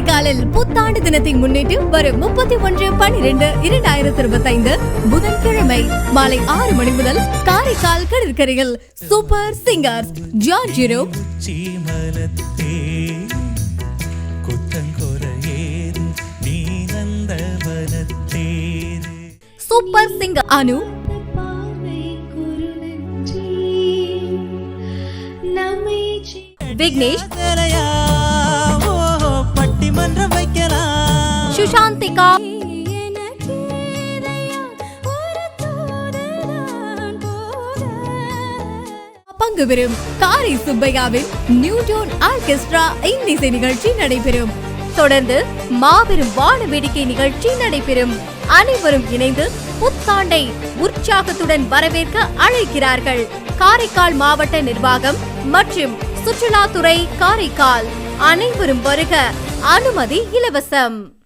காரைக்காலில் புத்தாண்டு தினத்தை முன்னிட்டு வரும் முப்பத்தி ஒன்று பனிரெண்டு இரண்டாயிரத்தி இருபத்தி ஐந்து புதன்கிழமை மாலை ஆறு மணி முதல் காரைக்கால் கடற்கரையில் சூப்பர் சிங்கர்ஸ் ஜார்ஜ் இரோ சூப்பர் சிங்கர் அனு. விக்னேஷ். சுஷாந்திகா. பங்கு பெறும் காரை சுப்பையாவின் நியூடோன் ஆர்கெஸ்ட்ரா இன்னிசை நிகழ்ச்சி நடைபெறும். தொடர்ந்து மாபெரும் வான வேடிக்கை நிகழ்ச்சி நடைபெறும். அனைவரும் இணைந்து புத்தாண்டை உற்சாகத்துடன் வரவேற்க அழைக்கிறார்கள். காரைக்கால் மாவட்ட நிர்வாகம் மற்றும் சுற்றுலாத்துறை காரைக்கால். அனைவரும் வருக. அனுமதி இலவசம்.